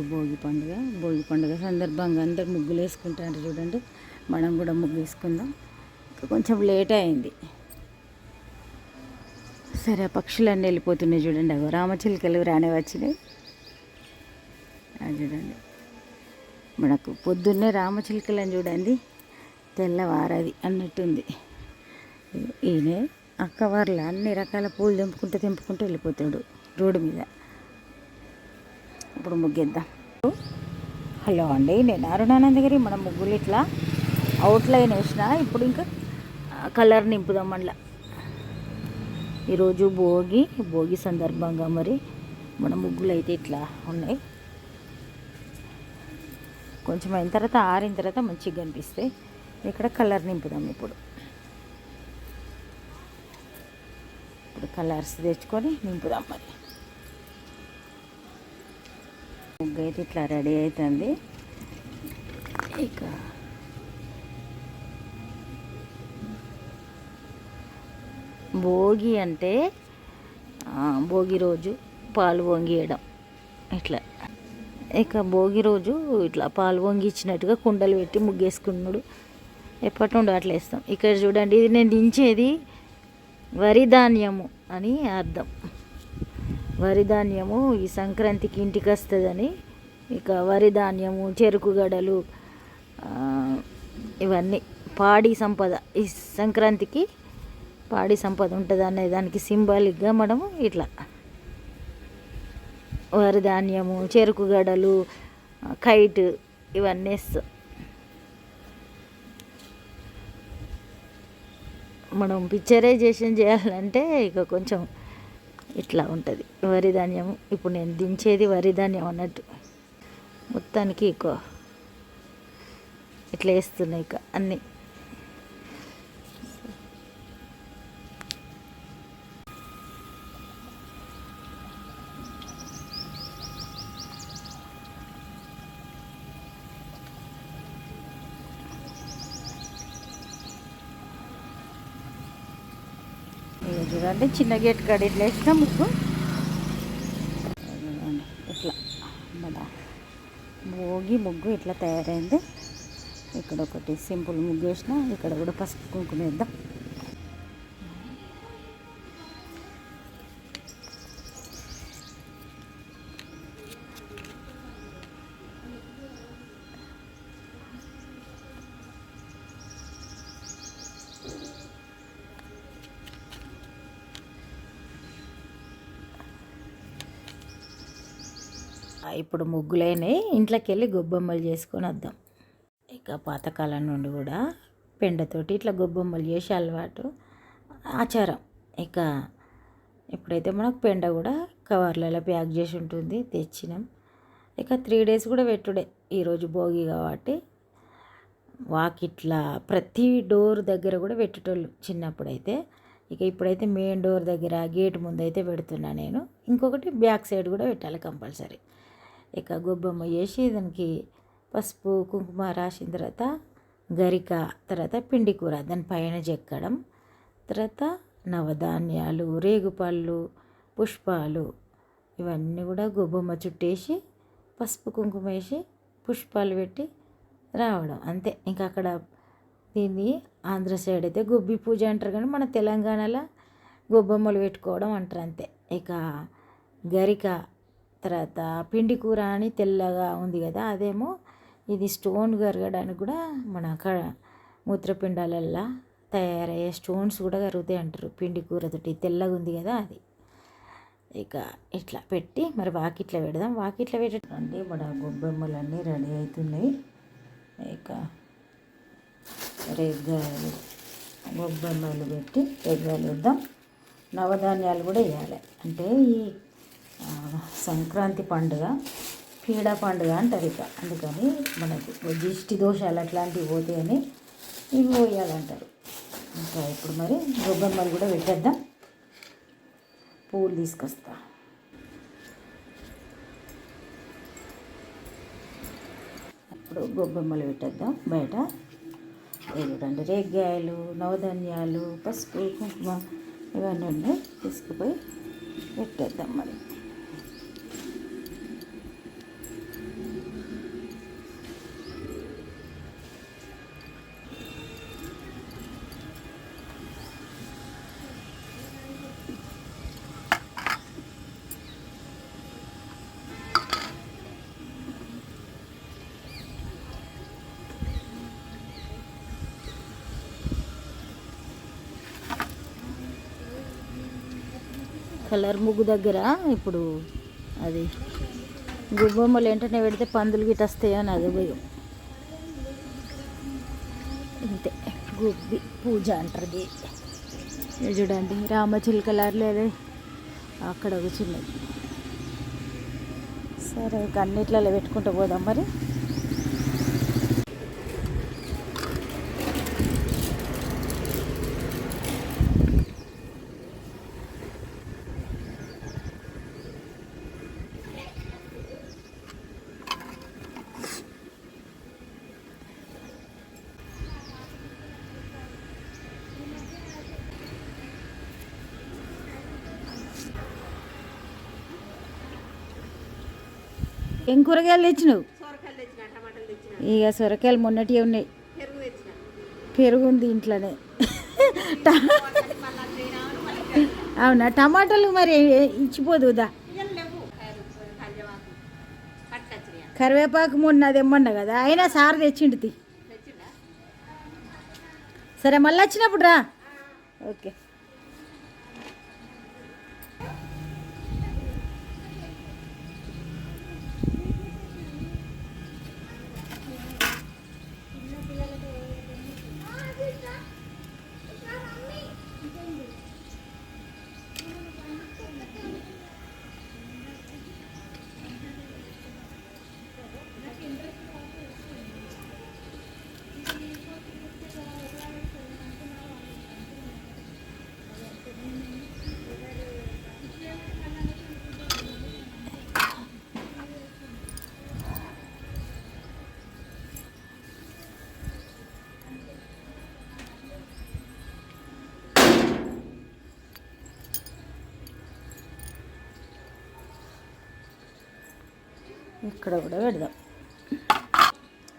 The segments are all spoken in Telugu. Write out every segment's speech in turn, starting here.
ఈరోజు భోగి పండుగ. భోగి పండుగ సందర్భంగా అందరు ముగ్గులు వేసుకుంటారు చూడండి. మనం కూడా ముగ్గు వేసుకుందాం. కొంచెం లేట్ అయింది. సరే పక్షులన్నీ వెళ్ళిపోతున్నాయి చూడండి. అగో రామచిలుకలు రానే వచ్చినాయి. అది చూడండి. మనకు పొద్దున్నే రామచిలుకలని చూడండి. తెల్లవారది అన్నట్టుంది. ఈయన అక్క వాళ్ళ అన్ని రకాల పూలు తెంపుకుంటూ తెంపుకుంటూ వెళ్ళిపోతాడు రోడ్డు మీద. ఇప్పుడు ముగ్గేద్దాం. హలో అండి నేను అరుణానందగిరి మన ముగ్గులు ఇట్లా అవుట్లైన్ వేసిన. ఇప్పుడు ఇంకా కలర్ నింపుదాం మళ్ళా. ఈరోజు భోగి భోగి సందర్భంగా మరి మన ముగ్గులు అయితే ఇట్లా ఉన్నాయి. కొంచెం అయిన తర్వాత ఆరిన తర్వాత మంచిగా కనిపిస్తాయి ఇక్కడ కలర్ నింపుదాం ఇప్పుడు. ఇప్పుడు కలర్స్ తెచ్చుకొని నింపుదాం మరి. ముగ్గు అయితే ఇట్లా రెడీ అవుతుంది ఇక భోగి అంటే భోగి రోజు పాలు వంగియడం ఇట్లా. ఇక భోగి రోజు ఇట్లా పాలు వంగిచ్చినట్టుగా కుండలు పెట్టి ముగ్గేసుకున్నాడు. ఎప్పటి నుండి అట్లా వేస్తాం. ఇక్కడ చూడండి ఇది నేను దించేది వరి ధాన్యము అని అర్థం. వరి ధాన్యము ఈ సంక్రాంతికి ఇంటికి వస్తుందని ఇక వరి ధాన్యము చెరుకు గడలు ఇవన్నీ పాడి సంపద. ఈ సంక్రాంతికి పాడి సంపద ఉంటుంది అనే దానికి సింబాలిక్గా మనము ఇట్లా వరి ధాన్యము చెరుకు గడలు కైట్ ఇవన్నీ వేస్తాం మనం పిక్చరైజేషన్ చేయాలంటే ఇక కొంచెం ఇట్లా ఉంటుంది. వరి ధాన్యం ఇప్పుడు నేను దించేది వరి ధాన్యం అన్నట్టు. మొత్తానికి ఇక ఇట్లా వేస్తున్నాయి ఇక అన్నీ ఇక చూడండి చిన్న గేట్ కాడ ఇట్లా వేసినా ముగ్గు. ఇట్లా మన భోగి ముగ్గు ఇట్లా తయారైంది. ఇక్కడ ఒకటి సింపుల్ ముగ్గు వేసిన ఇక్కడ కూడా పసుపు కుంకుమ వేద్దాం. ఇప్పుడు ముగ్గులైనవి ఇంట్లోకి వెళ్ళి గొబ్బెమ్మలు చేసుకొని వద్దాం. ఇక పాతకాలం నుండి కూడా పెండతోటి ఇట్లా గొబ్బెమ్మలు చేసే అలవాటు ఆచారం. ఇక ఇప్పుడైతే మనకు పెండ కూడా కవర్లలో ప్యాక్ చేసి ఉంటుంది తెచ్చినాం. ఇక త్రీ డేస్ కూడా పెట్టుడే ఈరోజు భోగి కాబట్టి. వాకిట్ల ప్రతి డోర్ దగ్గర కూడా పెట్టేటోళ్ళు చిన్నప్పుడైతే. ఇక ఇప్పుడైతే మెయిన్ డోర్ దగ్గర గేట్ ముందు అయితే పెడుతున్నా నేను. ఇంకొకటి బ్యాక్ సైడ్ కూడా పెట్టాలి కంపల్సరీ. ఇక గొబ్బెమ్మ వేసి దానికి పసుపు కుంకుమ రాసిన తర్వాత గరిక తర్వాత పిండి కూర దాని పైన చెక్కడం తర్వాత నవధాన్యాలు రేగుపళ్ళు పుష్పాలు ఇవన్నీ కూడా గొబ్బమ్మ చుట్టేసి పసుపు కుంకుమ వేసి పుష్పాలు పెట్టి రావడం. అంతే. ఇంకా అక్కడ దీన్ని ఆంధ్ర సైడ్ అయితే గొబ్బి పూజ అంటారు కానీ మన తెలంగాణలో గొబ్బమ్మలు పెట్టుకోవడం అంటారు. అంతే. ఇక గరిక తర్వాత పిండి కూర అని తెల్లగా ఉంది కదా అదేమో ఇది స్టోన్ కరగడానికి కూడా మన క మూత్రపిండాలల్లా తయారయ్యే స్టోన్స్ కూడా కరుగుతాయి అంటారు పిండి కూరతోటి తెల్లగా ఉంది కదా అది. ఇక ఇట్లా పెట్టి మరి వాకిట్లో పెడదాం. వాకిట్లో పెట్టండి మన గొబ్బెమ్మలన్నీ రెడీ అవుతున్నాయి. ఇక రేగ్గాయలు గొబ్బెమ్మలు పెట్టి రేగ్గాయలు వేద్దాం. నవధాన్యాలు కూడా వేయాలి. అంటే ఈ సంక్రాంతి పండుగ పీడ పండుగ అంటారు ఇక. అందుకని మనకు దిష్టి దోషాలు అట్లాంటివి పోతాయని ఇవి పోయాలంటారు. ఇంకా ఇప్పుడు మరి గొబ్బెమ్మలు కూడా పెట్టేద్దాం. పూలు తీసుకొస్తా. ఇప్పుడు గొబ్బెమ్మలు పెట్టేద్దాం బయట. ఇవి చూడండి రేగ్గాయలు నవధాన్యాలు పసుపు కుంకుమ ఇవన్నీ ఉన్నాయి. తీసుకుపోయి పెట్టేద్దాం మరి. కలర్ ముగ్గు దగ్గర ఇప్పుడు అది గుబ్బొమ్మలు వెంటనే పెడితే పందులు గిట్ట వస్తాయని అది భయం. ఇంతే గుబ్బి పూజ అంటారు చూడండి రామచిలుకలారు లేదే అక్కడ ఒక చిన్నది. సరే ఇక అన్నిట్లలో పెట్టుకుంటూ పోదాం మరి. ఏం కూరగాయలు తెచ్చినావు? ఇక సొరకాయలు మొన్నటివి ఉన్నాయి. పెరుగు ఉంది ఇంట్లోనే. అవునా? టమాటాలు మరి ఇచ్చిపోదుదా కరివేపాకు మొన్న తెమ్మన్నా కదా? అయినా సార్ తెచ్చిండా సరే మళ్ళీ వచ్చినప్పుడు రా. ఓకే. ఇక్కడ కూడా పెడదాం.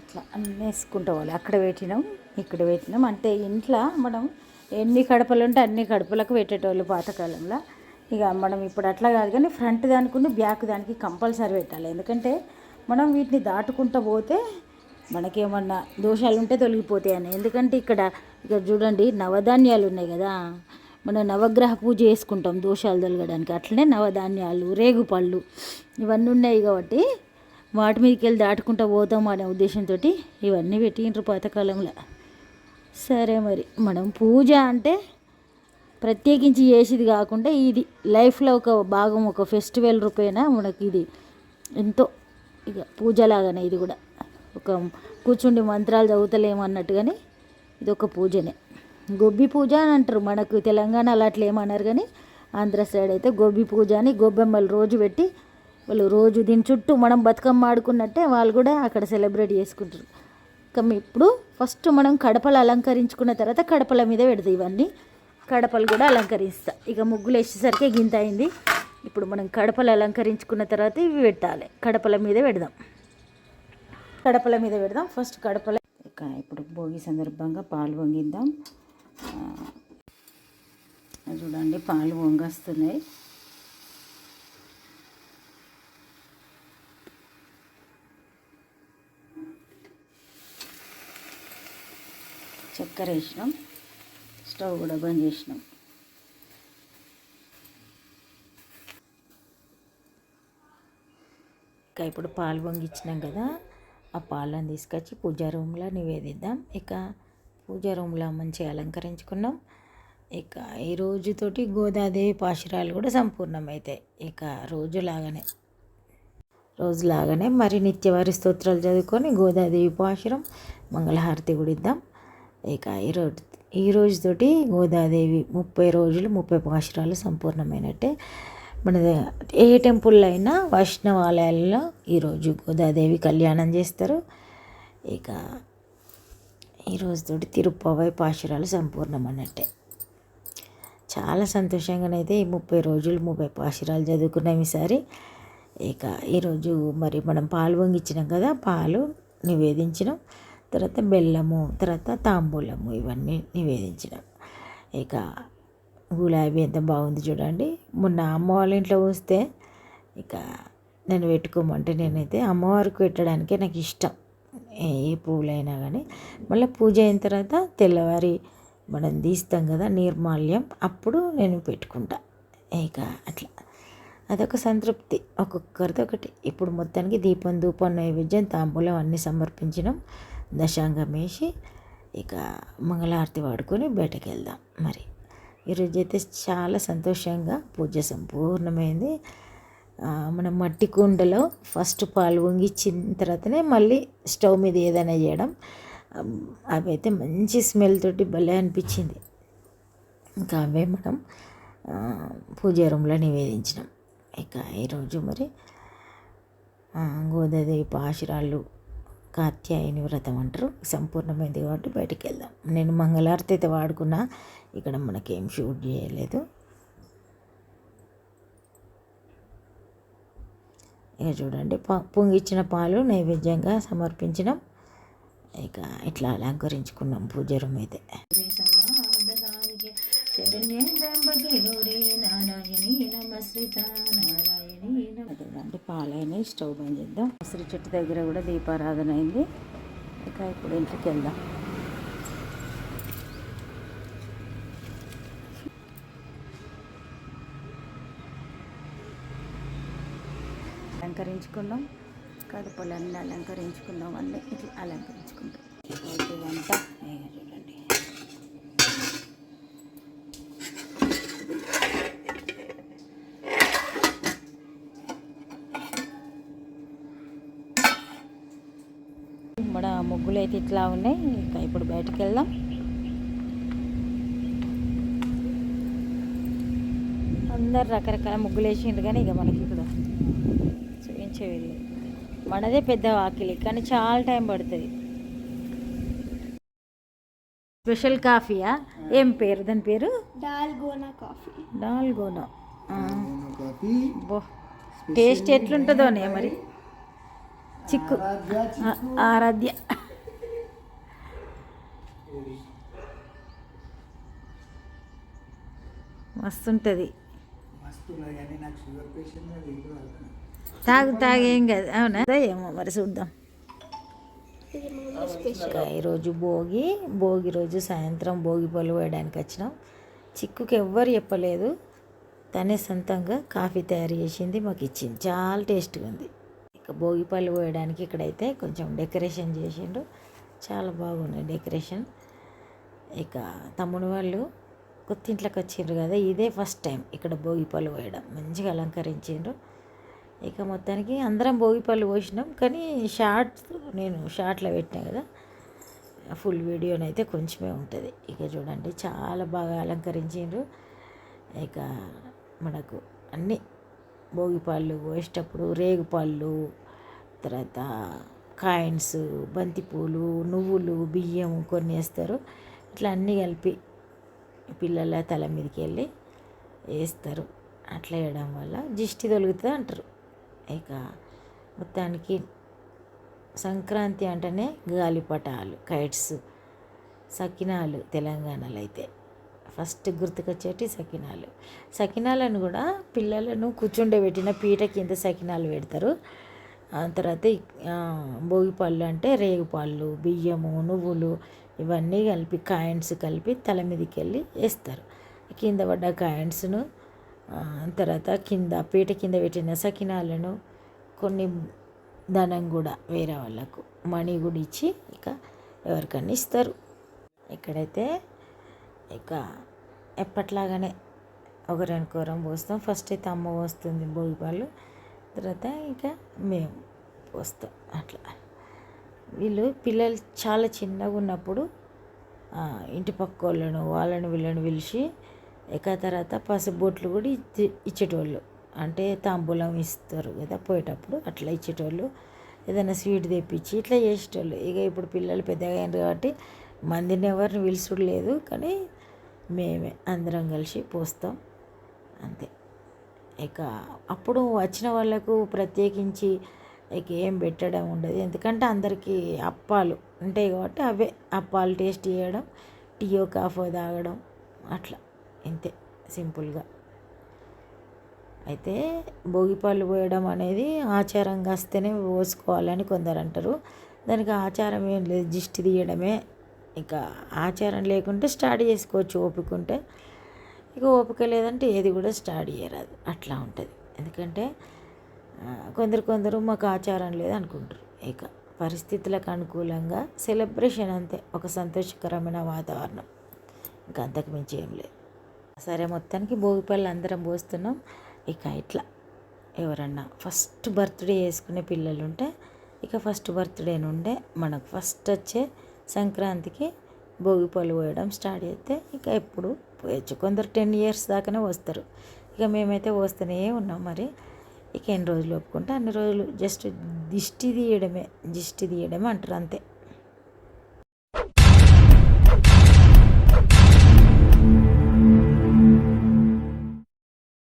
ఇట్లా అన్నీ వేసుకుంటూ పోవాలి. అక్కడ పెట్టినాం ఇక్కడ పెట్టినాం. అంటే ఇంట్లో మనం ఎన్ని కడపలు ఉంటే అన్ని కడపలకు పెట్టేటోళ్ళు పాతకాలంలో. ఇక మనం ఇప్పుడు అట్లా కాదు కానీ ఫ్రంట్ దానికి బ్యాక్ దానికి కంపల్సరీ పెట్టాలి. ఎందుకంటే మనం వీటిని దాటుకుంటూ పోతే మనకేమన్నా దోషాలు ఉంటే తొలగిపోతాయి అని. ఎందుకంటే ఇక్కడ ఇక్కడ చూడండి నవధాన్యాలు ఉన్నాయి కదా. మనం నవగ్రహ పూజ చేసుకుంటాం దోషాలు తొలగడానికి. అట్లనే నవధాన్యాలు రేగుపళ్ళు ఇవన్నీ ఉన్నాయి కాబట్టి వాటి మీదకి వెళ్ళి దాటుకుంటూ పోతాం అనే ఉద్దేశంతో ఇవన్నీ పెట్టిండ్రు పాతకాలంలో. సరే మరి మనం పూజ అంటే ప్రత్యేకించి చేసేది కాకుండా ఇది లైఫ్లో ఒక భాగం ఒక ఫెస్టివల్ రూపేనా మనకి ఇది ఎంతో ఇక పూజలాగానే ఇది కూడా. ఒక కూర్చుండి మంత్రాలు చదువుతలేమన్నట్టు కానీ ఇది ఒక పూజనే. గొబ్బి పూజ అని అంటారు మనకు తెలంగాణలో అట్లా ఏమన్నారు కానీ ఆంధ్ర సైడ్ అయితే గొబ్బి పూజ అని గొబ్బెమ్మలు రోజు పెట్టి వాళ్ళు రోజు దీని చుట్టూ మనం బతుకమ్మ ఆడుకున్నట్టే వాళ్ళు కూడా అక్కడ సెలబ్రేట్ చేసుకుంటారు. ఇక ఇప్పుడు ఫస్ట్ మనం కడపలు అలంకరించుకున్న తర్వాత కడపల మీద పెడతాయి ఇవన్నీ. కడపలు కూడా అలంకరిస్తా. ఇక ముగ్గులు వేసేసరికి గింత అయింది. ఇప్పుడు మనం కడపలు అలంకరించుకున్న తర్వాత ఇవి పెట్టాలి. కడపల మీద పెడదాం. కడపల మీద పెడదాం. ఫస్ట్ కడపల ఇక ఇప్పుడు భోగి సందర్భంగా పాలు వంగిద్దాం చూడండి పాలు పొంగస్తున్నాయి. చక్కెర వేసినాం. స్టవ్ కూడా బంద్ చేసినాం. ఇక ఇప్పుడు పాలు పొంగిచ్చినాం కదా ఆ పాలను తీసుకొచ్చి పూజా రూమ్లో నివేదిద్దాం. ఇక పూజా రూమ్లో మంచిగా అలంకరించుకున్నాం. ఇక ఈ రోజుతోటి గోదాదేవి పాశురాలు కూడా సంపూర్ణమవుతాయి ఇక రోజులాగానే రోజులాగానే మరి నిత్యవారి స్తోత్రాలు చదువుకొని గోదాదేవి పాశురం మంగళహారతి కూడా ఇద్దాం. ఇక ఈరోజు ఈ రోజుతోటి గోదాదేవి ముప్పై రోజులు ముప్పై పాశురాలు సంపూర్ణమైనట్టే మన ఏ టెంపుల్లో అయినా వైష్ణవాలయాల్లో ఈరోజు గోదాదేవి కళ్యాణం చేస్తారు. ఇక ఈ రోజుతోటి తిరుప్పవై పాశురాలు సంపూర్ణం అన్నట్టే చాలా సంతోషంగానైతే ఈ ముప్పై రోజులు ముప్పై పాశురాలు చదువుకున్నాం ఈసారి. ఇక ఈరోజు మరి మనం పాలు పొంగిచ్చినాం కదా పాలు నివేదించినాం. తర్వాత బెల్లము తర్వాత తాంబూలము ఇవన్నీ నివేదించడం. ఇక గులాబీ ఎంత బాగుంది చూడండి. మొన్న అమ్మ వాళ్ళ ఇంట్లో వస్తే ఇక నేను పెట్టుకోమంటే నేనైతే అమ్మవారికి పెట్టడానికే నాకు ఇష్టం. ఏ పూలైనా పువ్వులైనా కానీ. మళ్ళీ పూజ అయిన తర్వాత తెల్లవారి మనం తీస్తాం కదా నిర్మాల్యం అప్పుడు నేను పెట్టుకుంటా. ఇక అట్లా. అదొక సంతృప్తి. ఒక్కొక్కరిది ఒకటి. ఇప్పుడు మొత్తానికి దీపం ధూపం నైవేద్యం తాంబూలం అన్నీ సమర్పించడం దశాంగం వేసి ఇక మంగళారతి వాడుకొని బయటకు వెళ్దాం మరి ఈరోజు అయితే చాలా సంతోషంగా పూజ సంపూర్ణమైంది. మన మట్టి కుండలో ఫస్ట్ పాలు వంగిచ్చిన తర్వాతనే మళ్ళీ స్టవ్ మీద ఏదైనా చేయడం అవి అయితే మంచి స్మెల్ తోటి భలే అనిపించింది. ఇంకా అవే మనం పూజ రూమ్లో నివేదించినాం. ఇక ఈరోజు మరి గోదాదేవి పాశురాళ్ళు కాత్యాయని వ్రతం అంటారు. సంపూర్ణమైంది కాబట్టి బయటికి వెళ్దాం. నేను మంగళారతి అయితే వాడుకున్నా. ఇక్కడ మనకేం షూట్ చేయలేదు. ఇక చూడండి పొంగిచ్చిన పాలు నైవేద్యంగా సమర్పించినాం. ఇక ఇట్లా అలంకరించుకున్నాం పూజ రూమ్ అయితే. అంటే పాలైన స్టవ్ బంద్ చేద్దాం. ఉసిరి చెట్టు దగ్గర కూడా దీపారాధన అయింది. ఇక ఇప్పుడు ఇంటికి వెళ్దాం. అలంకరించుకున్నాం. కడుపులన్నీ అలంకరించుకున్నాం. అన్నీ ఇట్లా అలంకరించుకుంటాం. వంట ఇక చూడండి మన ముగ్గులు అయితే ఇట్లా ఉన్నాయి. ఇక ఇప్పుడు బయటకు వెళ్దాం అందరు రకరకాల ముగ్గులు వేసిండ్రు కానీ ఇక మనకి ఇక్కడ చూపించేవి. మనదే పెద్ద వాకిలి కానీ చాలా టైం పడుతుంది. స్పెషల్ కాఫీయా ఏం పేరు? దాని పేరు? Dalgona coffee. డాల్గోనా. టేస్ట్ ఎట్లుంటుందోనే మరి? చిక్కు. ఆరాధ్య మస్తుంటుంది మస్తు ఉన్నది కానీ నాకు షుగర్ పేషెంట్ అది ఇప్పుడు అవుతుంది. తాగు తాగేం కదా. అవునా? ఏమో మరి చూద్దాం. ఈరోజు భోగి భోగి రోజు సాయంత్రం భోగి పళ్ళు వేయడానికి వచ్చినాం. చిక్కుకి ఎవ్వరు చెప్పలేదు. తనే సొంతంగా కాఫీ తయారు చేసింది మాకు ఇచ్చింది. చాలా టేస్ట్గా ఉంది. ఇక భోగి పళ్ళు వేయడానికి ఇక్కడైతే కొంచెం డెకరేషన్ చేసిండు. చాలా బాగున్నాయి డెకరేషన్. ఇక తమ్ముడు వాళ్ళు కొత్తింట్లోకి వచ్చిండ్రు కదా ఇదే ఫస్ట్ టైం ఇక్కడ భోగి పళ్ళు పోయడం. మంచిగా అలంకరించిండ్రు. ఇక మొత్తానికి అందరం భోగి పళ్ళు పోసినాం కానీ షార్ట్ నేను షార్ట్లో పెట్టినా కదా ఫుల్ వీడియోనైతే కొంచెమే ఉంటుంది. ఇక చూడండి చాలా బాగా అలంకరించిండ్రు. ఇక మనకు అన్నీ భోగిపళ్ళు పోసేటప్పుడు రేగుపళ్ళు తర్వాత కాయిన్స్ బంతిపూలు నువ్వులు బియ్యం కొన్ని వేస్తారు. ఇట్లా అన్నీ కలిపి పిల్లల తల మీదకి వెళ్ళి వేస్తారు. అట్లా వేయడం వల్ల దిష్టి తొలుగుతుంది అంటారు. ఇక మొత్తానికి సంక్రాంతి అంటేనే గాలిపటాలు కైట్స్ సకినాలు తెలంగాణలో అయితే. ఫస్ట్ గుర్తుకొచ్చేటి సకినాలు. సకినాలను కూడా పిల్లలను కూర్చుండబెట్టిన పీట కింద సకినాలు పెడతారు. ఆ తర్వాత భోగి పళ్ళు భోగిపళ్ళు అంటే రేగుపళ్ళు బియ్యము నువ్వులు ఇవన్నీ కలిపి కాయిన్స్ కలిపి తల మీదకి వెళ్ళి వేస్తారు. కింద పడ్డ కాయిన్స్ను తర్వాత కింద పీట కింద పెట్టిన సకినాలను కొన్ని ధనం కూడా వేరే వాళ్ళకు మనీ కూడా ఇచ్చి ఇక ఎవరికన్నా ఇస్తారు. ఇక్కడైతే ఇక ఎప్పట్లాగానే ఒకరికొకరం పోస్తాం. ఫస్ట్ అయితే అమ్మ పోస్తుంది భోగిపాలు తర్వాత ఇక మేము పోస్తాం. అట్లా. వీళ్ళు పిల్లలు చాలా చిన్నగా ఉన్నప్పుడు ఇంటి పక్క వాళ్ళను వాళ్ళని వీళ్ళని పిలిచి ఇక తర్వాత పసుబొట్లు కూడా ఇచ్చి ఇచ్చేటోళ్ళు. అంటే తాంబూలం ఇస్తారు కదా పోయేటప్పుడు అట్లా ఇచ్చేటోళ్ళు. ఏదైనా స్వీట్ తెప్పించి ఇట్లా చేసేటోళ్ళు. ఇక ఇప్పుడు పిల్లలు పెద్దగా అయ్యారు కాబట్టి మందిని ఎవరిని పిలుచుడు లేదు కానీ మేమే అందరం కలిసి పోస్తాం. అంతే. ఇక అప్పుడు వచ్చిన వాళ్ళకు ప్రత్యేకించి ఇక ఏం పెట్టడం ఉండదు. ఎందుకంటే అందరికీ అప్పాలు ఉంటాయి కాబట్టి అవే అప్పాలు టేస్ట్ చేయడం టీయో కాఫో తాగడం అట్లా ఇంతే సింపుల్గా. అయితే భోగిపళ్ళు పోయడం అనేది ఆచారంగా వస్తేనే పోసుకోవాలని కొందరు అంటారు. దానికి ఆచారం ఏం లేదు దిష్టి తీయడమే. ఇక ఆచారం లేకుంటే స్టార్ట్ చేసుకోవచ్చు ఓపిక ఉంటే ఇక ఓపిక లేదంటే ఏది కూడా స్టార్ట్ చేయరాదు. అట్లా ఉంటుంది. ఎందుకంటే కొందరు కొందరు మాకు ఆచారం లేదు అనుకుంటారు ఇక పరిస్థితులకు అనుకూలంగా సెలబ్రేషన్ అంతే ఒక సంతోషకరమైన వాతావరణం. ఇంకా అంతకు మించి ఏం లేదు. సరే మొత్తానికి భోగిపళ్ళు అందరం పోస్తున్నాం. ఇక ఇట్లా ఎవరన్నా ఫస్ట్ బర్త్డే చేసుకునే పిల్లలు ఉంటే ఇక ఫస్ట్ బర్త్డే నుండే మనకు ఫస్ట్ వచ్చే సంక్రాంతికి భోగి పళ్ళు పోయడం స్టార్ట్ చేస్తే ఇక ఎప్పుడు పోయొచ్చు. కొందరు టెన్ ఇయర్స్ దాకానే వస్తారు ఇక మేమైతే వస్తూనే ఉన్నాం మరి. ఇక ఎన్ని రోజులు ఒప్పుకుంటే అన్ని రోజులు జస్ట్ దిష్టి తీయడమే దిష్టి తీయడమే అంటారు అంతే.